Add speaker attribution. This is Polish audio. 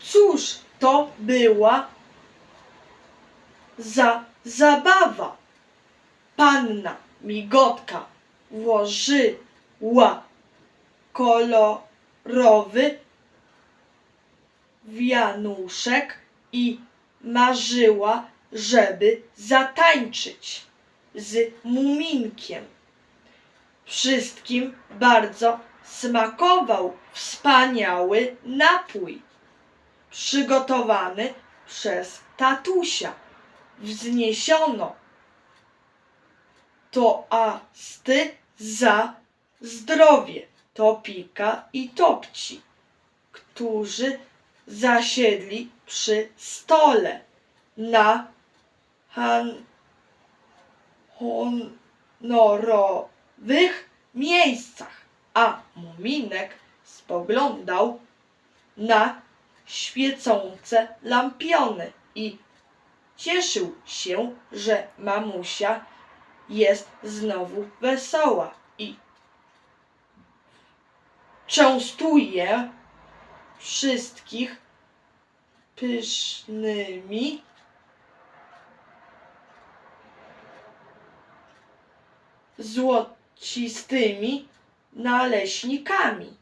Speaker 1: Cóż to była za zabawa? Panna Migotka włożyła kolorowy wianuszek i marzyła, żeby zatańczyć z muminkiem. Wszystkim bardzo smakował wspaniały napój przygotowany przez tatusia. Wzniesiono toasty za zdrowie Topika i Topci, którzy zasiedli przy stole na han- honorowych miejscach, a Muminek spoglądał na świecące lampiony i cieszył się, że mamusia jest znowu wesoła i częstuje wszystkich pysznymi złocistymi naleśnikami.